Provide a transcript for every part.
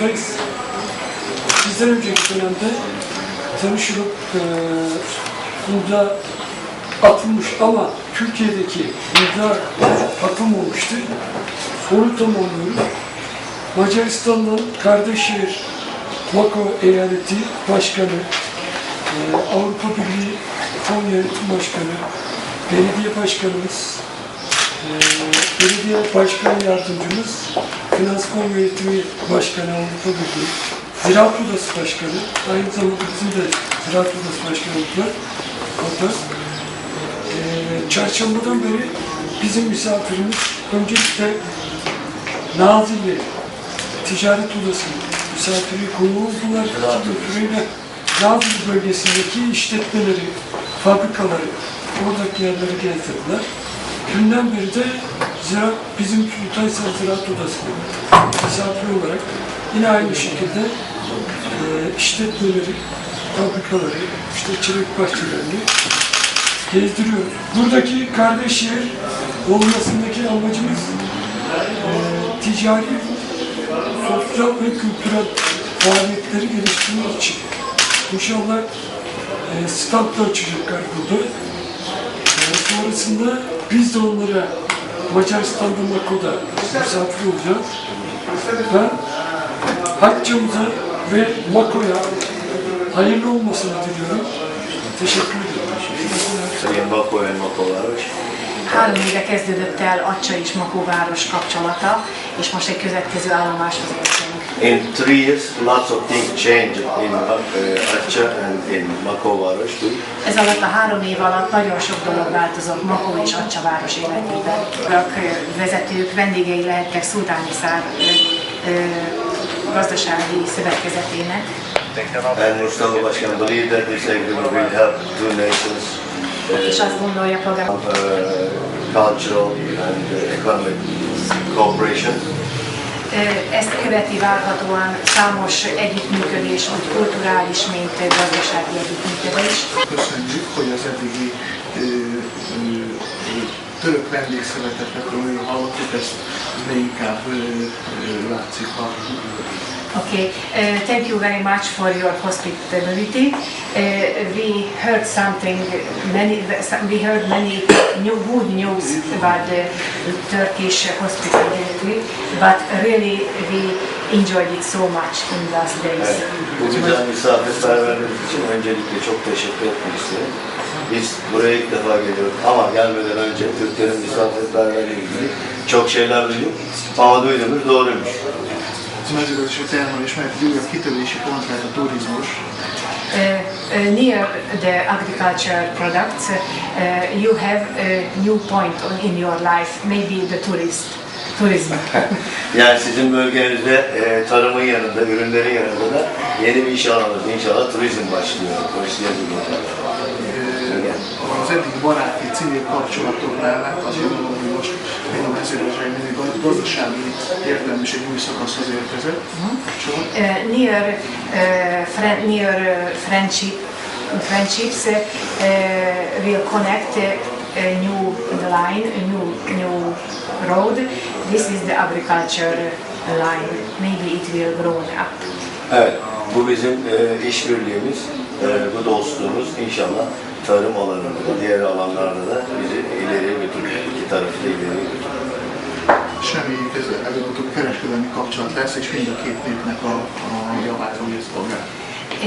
buradayız. Bizden önceki dönemde tanışılıp e, burada atılmış ama Türkiye'deki burada atılmamıştı. Soru tamamlıyoruz. Macaristan'dan kardeş şehir Mako Eyaleti Başkanı, e, Avrupa Birliği Fon Yönetim Başkanı, Belediye Başkanımız, e, Belediye Başkan Yardımcımız, Finans Fon Yönetimi Başkanı Avrupa Birliği, Ziraat Odası Başkanı, aynı zamanda bizim de Ziraat Odası Başkanımız var. Orada. E, çarşambadan beri bizim misafirimiz öncelikle Nazilli Ticaret Odası'nın misafiri konuğu oldular. Götürüyle Nazilli bölgesindeki işletmeleri, fabrikaları, oradaki yerleri gezdirdiler. Dünden beri de ziraat, bizim Sultanhisar Ziraat Odası'nın misafir olarak yine aynı şekilde e, işletmeleri, fabrikaları, işte çilek bahçelerini gezdiriyoruz. Buradaki kardeş şehir olmasındaki amacımız e, ticari, sosyal ve kültürel faaliyetleri geliştirmek için. İnşallah e, stand da açacaklar burada. E, sonrasında biz de onlara Macaristan'da Mako'da misafir olacağız. Ben Haccımıza ve Mako'ya hayırlı olmasını diliyorum. Teşekkür ederim. Bakó, én Makováros. Három éve kezdődött el Acsa és Makóváros kapcsolata, és most egy következő állomáshoz értünk. In three years, lots of things changed in uh, Aceh and in Makováros too. Ez alatt a három év alatt nagyon sok dolog változott Makó és Acsa város életében. Vezetők, vendégei lehettek Szultáni ö, gazdasági szövetkezetének, And Mustafa Başkan believe that this agreement will help two nations és azt gondolja polgár, uh, cultural and uh, economic cooperation. Ezt követi várhatóan számos együttműködés, úgy kulturális, mint gazdasági együttműködés. Köszönjük, hogy az eddigi ö, ö, török vendégszövetetekről hallottuk, ezt még inkább látszik a Okay, uh, thank you very much for your hospitality. Uh, we heard something, many, we heard many new, good news about the Turkish hospitality, but really we enjoyed it so much in last days. Bu güzel misafirperverlik için öncelikle çok teşekkür etmek isterim. Biz buraya ilk defa geliyoruz ama gelmeden önce Türklerin misafirperverliği ilgili çok şeyler duyduk ama duyduğumuz doğruymuş. Az mezőgazdasági termelés mellett egy újabb kitörési pont lehet a turizmus. Uh, uh, near the agriculture products, uh, you have a new point on, in your life, maybe the tourist, tourism. Yani sizin bölgenizde e, tarımın yanında, ürünlerin yanında da yeni bir iş alanınız inşallah turizm başlıyor. Başlıyor Az eddigi baráti civil kapcsolatok mellett azt gondolom, hogy most a mezőgazdasági gazdasági értelmiség új szakaszhoz érkezett. Near uh, uh, friendship friendships uh, will connect a new line, a new new road. This is the agriculture line. Maybe it will grow up. Evet, bu bizim e, işbirliğimiz, e, bu dostluğumuz inşallah tarım alanında da diğer alanlarda da bizi ileriye götürür. İki tarafı da ileriye götürür. és reméljük ez előbb-utóbb kereskedelmi kapcsolat lesz, és mind a két népnek a, a javára úgy szolgál.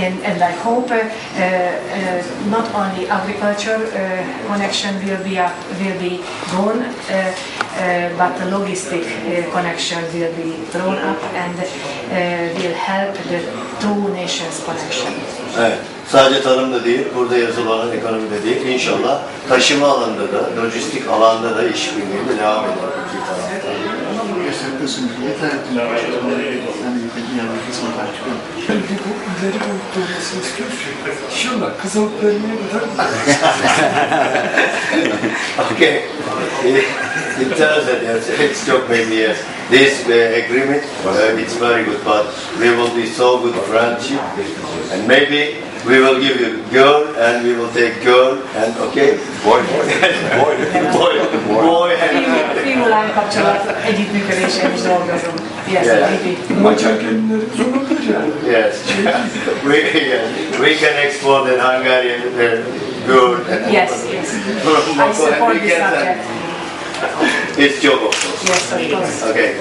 And, and I hope uh, uh, not only agriculture uh, connection will be up, will be grown, uh, uh, but the logistic uh, connection will be grown up and uh, will help the two nations connection. Evet, sadece tarımda değil, burada yazılı olan ekonomide değil, inşallah taşıma alanında da, lojistik alanda da işbirliğinde devam eder itt lehetünk, és azt mondjuk, hogy reméljük, hogy milyen viszontlátjuk Önöket. Şimdi bu ileri boyutta olmasını istiyoruz. İnşallah kızılık vermeye kadar Okay, it, it tells that yes, it's joke maybe yes. This uh, agreement, uh, it's very good, but we will be so good friendship, and maybe We will give you girl and we will take girl and okay? Boy, boy, boy, boy and Fiú-lány kapcsolat együttműködésén is dolgozunk. Yes, Yeah. maybe. Maçan gelinleri zorlanacak. yes. we, yes. we can export in Hungarian uh, good. Yes, yes. I support this subject it's your. Yes, of course. Okay.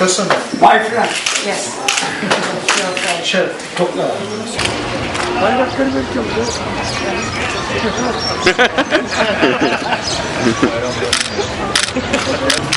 Listen. My friend. Yes. Your